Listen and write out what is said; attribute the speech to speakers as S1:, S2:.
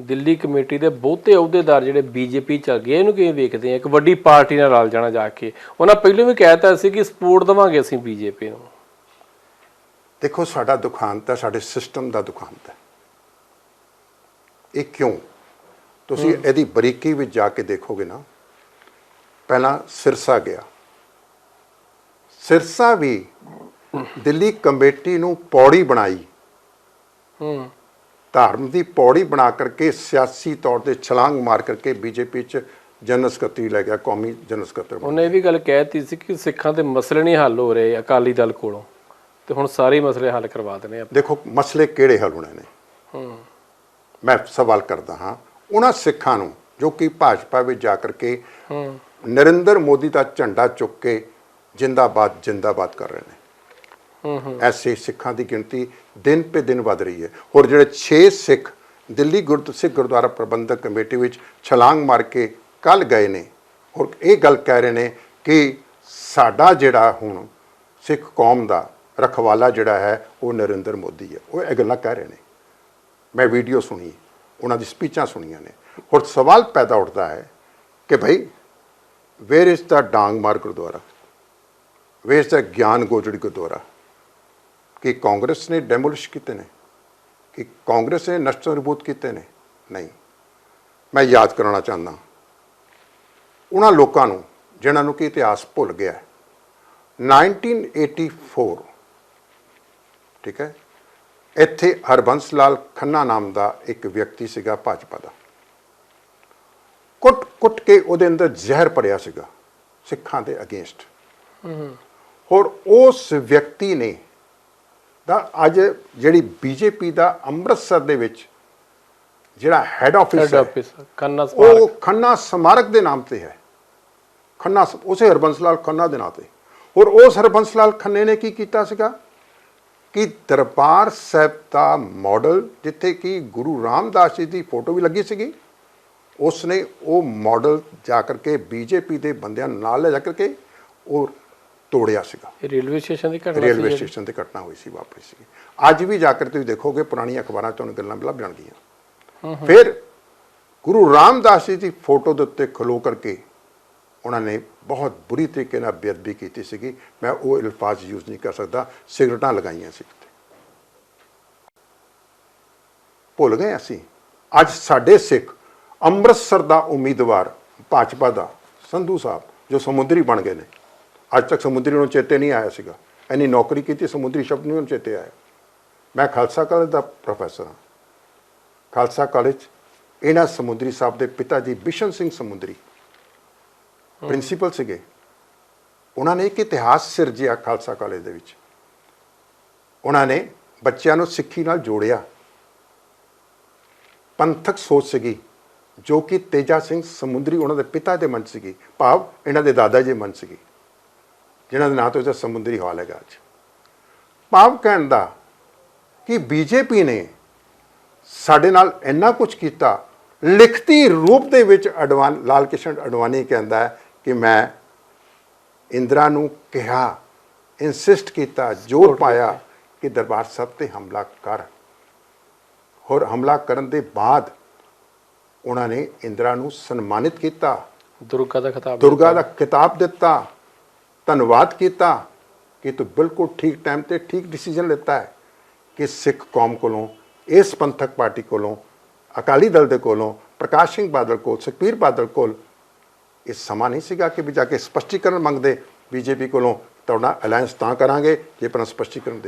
S1: Delhi committee ਦੇ ਬਹੁਤੇ ਅਹੁਦੇਦਾਰ ਜਿਹੜੇ ਬੀਜੇਪੀ ਚ ਗਏ ਇਹਨੂੰ ਕਿਵੇਂ ਵੇਖਦੇ ਆ? ਇੱਕ ਵੱਡੀ ਪਾਰਟੀ ਨਾਲ ਰਲ ਜਾਣਾ ਜਾ ਕੇ। ਉਹਨਾਂ ਪਹਿਲਾਂ ਵੀ ਕਹਿਤਾ ਸੀ ਕਿ ਸਪੋਰਟ ਦੇਵਾਂਗੇ ਅਸੀਂ ਬੀਜੇਪੀ ਨੂੰ।
S2: ਦੇਖੋ ਸਾਡਾ ਦੁਖਾਂਤ ਹੈ ਸਾਡੇ ਸਿਸਟਮ ਦਾ ਦੁਖਾਂਤ ਹੈ। ਇਹ ਕਿਉਂ? ਤੁਸੀਂ ਇਹਦੀ ਬਰੀਕੀ ਵਿੱਚ ਜਾ ਕੇ ਦੇਖੋਗੇ ਨਾ ਪਹਿਲਾਂ ਸਿਰਸਾ ਗਿਆ। ਸਿਰਸਾ ਵੀ ਦਿੱਲੀ ਕਮੇਟੀ ਨੂੰ ਪੌੜੀ ਬਣਾਈ।
S1: ਹੂੰ।
S2: ਧਰਮ ਦੀ ਪੌੜੀ ਬਣਾ ਕਰਕੇ ਸਿਆਸੀ ਤੌਰ ਤੇ ਛਲਾਂਗ ਮਾਰ ਕਰਕੇ ਬੀਜੇਪੀ ਚ ਜਨਰਲ ਸਕੱਤਰੀ ਲੈ ਗਿਆ ਕੌਮੀ ਜਨਰਲ ਸਕੱਤਰ
S1: ਉਹਨੇ ਇਹ ਵੀ ਗੱਲ ਕਹਿਤੀ ਸੀ ਕਿ ਸਿੱਖਾਂ ਦੇ ਮਸਲੇ ਨਹੀਂ ਹੱਲ ਹੋ ਰਹੇ ਅਕਾਲੀ ਦਲ ਕੋਲੋਂ। ਤੇ ਹੁਣ ਸਾਰੇ ਮਸਲੇ ਹੱਲ ਕਰਵਾ ਦੇਣੇ ਆ।
S2: ਦੇਖੋ ਮਸਲੇ ਕਿਹੜੇ ਹੱਲ ਹੋਣੇ ਨੇ?
S1: ਹੂੰ।
S2: ਮੈਂ ਸਵਾਲ ਕਰਦਾ ਹਾਂ ਉਹਨਾਂ ਸਿੱਖਾਂ ਨੂੰ ਜੋ ਕਿ ਭਾਜਪਾ ਵਿੱਚ ਜਾ ਕਰਕੇ
S1: ਹੂੰ।
S2: ਨਰਿੰਦਰ ਮੋਦੀ ਦਾ ਝੰਡਾ ਚੁੱਕ ਕੇ ਜਿੰਦਾਬਾਦ ਜਿੰਦਾਬਾਦ ਕਰ ਰਹੇ ਨੇ। ਐਸੇ ਸਿੱਖਾਂ ਦੀ ਗਿਣਤੀ ਦਿਨ ਪੇ ਦਿਨ ਵਧ ਰਹੀ ਹੈ। ਹੋਰ ਜਿਹੜੇ 6 ਸਿੱਖ ਦਿੱਲੀ ਗੁਰਦ, ਸਿੱਖ ਗੁਰਦੁਆਰਾ ਪ੍ਰਬੰਧਕ ਕਮੇਟੀ ਵਿੱਚ ਛਲਾਂਗ ਮਾਰ ਕੇ ਕੱਲ ਗਏ ਨੇ ਔਰ ਇਹ ਗੱਲ ਕਹਿ ਰਹੇ ਨੇ ਕਿ ਸਾਡਾ ਜਿਹੜਾ ਹੁਣ ਸਿੱਖ ਕੌਮ ਦਾ ਰਖਵਾਲਾ ਜਿਹੜਾ ਹੈ, ਉਹ ਨਰਿੰਦਰ ਮੋਦੀ ਹੈ। ਉਹ ਇਹ ਗੱਲਾਂ ਕਹਿ ਰਹੇ ਨੇ। ਮੈਂ ਵੀਡੀਓ ਸੁਣੀ, ਉਹਨਾਂ ਦੀ ਸਪੀਚਾਂ ਸੁਣੀਆਂ ਨੇ। ਔਰ ਸਵਾਲ ਪੈਦਾ ਉੱਠਦਾ ਹੈ ਕਿ ਭਾਈ where is the Dangmar Gurdwara? Where is the Gyan Godri Gurdwara? ਕਿ ਕਾਂਗਰਸ ਨੇ ਡੈਮੋਲਿਸ਼ ਕੀਤੇ ਨੇ ਕਿ ਕਾਂਗਰਸ ਨੇ ਨਸ਼ਟ ਰਿਬੂਤ ਕੀਤੇ ਨੇ ਨਹੀਂ ਮੈਂ ਯਾਦ ਕਰਾਉਣਾ ਚਾਹੁੰਦਾ ਉਹਨਾਂ ਲੋਕਾਂ ਨੂੰ ਜਿਨ੍ਹਾਂ ਨੂੰ ਕਿ ਇਤਿਹਾਸ ਭੁੱਲ ਗਿਆ ਹੈ। 1984 ਠੀਕ ਹੈ ਇੱਥੇ ਹਰਬੰਸ ਲਾਲ ਖੰਨਾ ਨਾਮ ਦਾ ਇੱਕ ਵਿਅਕਤੀ ਸੀਗਾ ਭਾਜਪਾ ਦਾ ਕੁੱਟ-ਕੁੱਟ ਕੇ ਉਹਦੇ ਅੰਦਰ ਜ਼ਹਿਰ ਭਰਿਆ ਸੀਗਾ ਸਿੱਖਾਂ ਦੇ ਅਗੇਂਸਟ ਹੋਰ ਉਸ ਵਿਅਕਤੀ ਨੇ ਦਾ ਅੱਜ ਜਿਹੜੀ ਬੀਜੇਪੀ ਦਾ ਅੰਮ੍ਰਿਤਸਰ ਦੇ ਵਿੱਚ ਜਿਹੜਾ ਹੈੱਡ ਆਫਿਸ ਹੈ
S1: ਆਫਿਸ ਕੰਨਾ
S2: ਉਹ
S1: ਸਮਾਰਕ।
S2: ਖੰਨਾ ਸਮਾਰਕ ਦੇ ਨਾਮ ਤੇ ਹੈ। ਖੰਨਾ ਉਸੇ ਹਰਬੰਸ ਲਾਲ ਖੰਨਾ ਦੇ ਨਾਂ ਤੇ। ਔਰ ਉਸ ਹਰਬੰਸ ਲਾਲ ਖੰਨੇ ਨੇ ਕੀ ਕੀਤਾ ਸੀਗਾ? ਕਿ ਦਰਬਾਰ ਸਾਹਿਬ ਦਾ ਮਾਡਲ ਜਿੱਥੇ ਕਿ ਗੁਰੂ ਰਾਮਦਾਸ ਜੀ ਦੀ ਫੋਟੋ ਵੀ ਲੱਗੀ ਸੀਗੀ ਉਸ ਨੇ ਉਹ ਮਾਡਲ ਜਾ ਕਰਕੇ ਬੀਜੇਪੀ ਦੇ ਬੰਦਿਆਂ ਨਾਲ ਲੈ ਜਾ ਕਰਕੇ ਉਹ ਤੋੜਿਆ ਸੀਗਾ।
S1: ਇਹ ਰੇਲਵੇ ਸਟੇਸ਼ਨ ਦੀ ਘਟਨਾ ਸੀ
S2: ਰੇਲਵੇ
S1: ਜਿਹੜੀ।
S2: ਸਟੇਸ਼ਨ ਤੇ ਘਟਨਾ ਹੋਈ ਸੀ ਵਾਪਰੀ ਸੀ ਅੱਜ ਵੀ ਜਾ ਕੇ ਤੁਸੀਂ ਦੇਖੋਗੇ ਪੁਰਾਣੀਆਂ ਅਖਬਾਰਾਂ 'ਚ ਤੁਹਾਨੂੰ ਗੱਲਾਂ ਲੱਭ ਜਾਣਗੀਆਂ। ਫਿਰ ਗੁਰੂ ਰਾਮਦਾਸ ਜੀ ਦੀ ਫੋਟੋ ਦੇ ਉੱਤੇ ਖਲੋ ਕਰਕੇ ਉਹਨਾਂ ਨੇ ਬਹੁਤ ਬੁਰੀ ਤਰੀਕੇ ਨਾਲ ਬੇਅਦਬੀ ਕੀਤੀ ਸੀਗੀ। ਮੈਂ ਉਹ ਅਲਫਾਜ਼ ਯੂਜ਼ ਨਹੀਂ ਕਰ ਸਕਦਾ ਸਿਗਰਟਾਂ ਲਗਾਈਆਂ ਸੀ ਉੱਤੇ। ਭੁੱਲ ਗਏ ਅਸੀਂ। ਅੱਜ ਸਾਡੇ ਸਿੱਖ ਅੰਮ੍ਰਿਤਸਰ ਦਾ ਉਮੀਦਵਾਰ ਭਾਜਪਾ ਦਾ ਸੰਧੂ ਸਾਹਿਬ ਜੋ ਸਮੁੰਦਰੀ ਬਣ ਗਏ ਨੇ। ਅੱਜ ਤੱਕ ਸਮੁੰਦਰੀ ਨੂੰ ਚੇਤੇ ਨਹੀਂ ਆਇਆ ਸੀਗਾ। ਐਨੀ ਨੌਕਰੀ ਕੀਤੀ ਸਮੁੰਦਰੀ ਸ਼ਬਦ ਨਹੀਂ ਉਹਨੂੰ ਚੇਤੇ ਆਇਆ। ਮੈਂ ਖਾਲਸਾ ਕਾਲਜ ਦਾ ਪ੍ਰੋਫੈਸਰ ਹਾਂ। ਖਾਲਸਾ ਕਾਲਜ ਇਹਨਾਂ ਸਮੁੰਦਰੀ ਸਾਹਿਬ ਦੇ ਪਿਤਾ ਜੀ ਬਿਸ਼ਨ ਸਿੰਘ ਸਮੁੰਦਰੀ ਪ੍ਰਿੰਸੀਪਲ ਸੀਗੇ। ਉਹਨਾਂ ਨੇ ਇੱਕ ਇਤਿਹਾਸ ਸਿਰਜਿਆ ਖਾਲਸਾ ਕਾਲਜ ਦੇ ਵਿੱਚ। ਉਹਨਾਂ ਨੇ ਬੱਚਿਆਂ ਨੂੰ ਸਿੱਖੀ ਨਾਲ ਜੋੜਿਆ। ਪੰਥਕ ਸੋਚ ਸੀਗੀ ਜੋ ਕਿ ਤੇਜਾ ਸਿੰਘ ਸਮੁੰਦਰੀ ਉਹਨਾਂ ਦੇ ਪਿਤਾ ਦੇ ਮਨ ਸੀਗੀ। ਭਾਵ ਇਹਨਾਂ ਦੇ ਦਾਦਾ ਜੀ ਮਨ ਸੀਗੀ। ਜਿਨ੍ਹਾਂ ਦੇ ਨਾਂ ਤੋਂ ਇਹਦਾ ਸਮੁੰਦਰੀ ਹਾਲ ਹੈਗਾ ਅੱਜ। ਭਾਵ ਕਹਿਣ ਦਾ ਕਿ ਬੀਜੇਪੀ ਨੇ ਸਾਡੇ ਨਾਲ ਇੰਨਾ ਕੁਝ ਕੀਤਾ ਲਿਖਤੀ ਰੂਪ ਦੇ ਵਿੱਚ ਅਡਵਾਨ ਲਾਲ ਕਿਸ਼ਨ ਅਡਵਾਨੀ ਕਹਿੰਦਾ ਹੈ ਕਿ ਮੈਂ ਇੰਦਰਾ ਨੂੰ ਕਿਹਾ ਇਨਸਿਸਟ ਕੀਤਾ ਜ਼ੋਰ ਪਾਇਆ ਕਿ ਦਰਬਾਰ ਸਾਹਿਬ ਤੇ ਹਮਲਾ ਕਰ। ਹੋਰ ਹਮਲਾ ਕਰਨ ਦੇ ਬਾਅਦ ਉਹਨਾਂ ਨੇ ਇੰਦਰਾ ਨੂੰ ਸਨਮਾਨਿਤ ਕੀਤਾ।
S1: ਦੁਰਗਾ ਦਾ ਖਿਤਾਬ
S2: ਦੁਰਗਾ ਦਾ ਕਿਤਾਬ ਦਿੱਤਾ। ਧੰਨਵਾਦ ਕੀਤਾ ਕਿ ਤੂੰ ਬਿਲਕੁਲ ਠੀਕ ਟਾਈਮ ਤੇ ਠੀਕ ਡਿਸੀਜਨ ਲਿੱਤਾ ਹੈ ਕਿ ਸਿੱਖ ਕੌਮ ਕੋਲੋਂ, ਇਸ ਪੰਥਕ ਪਾਰਟੀ ਕੋਲੋਂ, ਅਕਾਲੀ ਦਲ ਦੇ ਕੋਲੋਂ, ਪ੍ਰਕਾਸ਼ ਸਿੰਘ ਬਾਦਲ ਕੋਲ, ਸੁਖਬੀਰ ਬਾਦਲ ਕੋਲ ਇਹ ਸਮਾਂ ਨਹੀਂ ਸੀਗਾ ਕਿ ਵੀ ਜਾ ਕੇ ਸਪਸ਼ਟੀਕਰਨ ਮੰਗਦੇ। ਬੀਜੇਪੀ ਕੋਲੋਂ ਤੁਹਾਡਾ ਅਲਾਈਅੰਸ ਤਾਂ ਕਰਾਂਗੇ, ਜੇ ਆਪਣਾ ਸਪਸ਼ਟੀਕਰਨ ਦੇ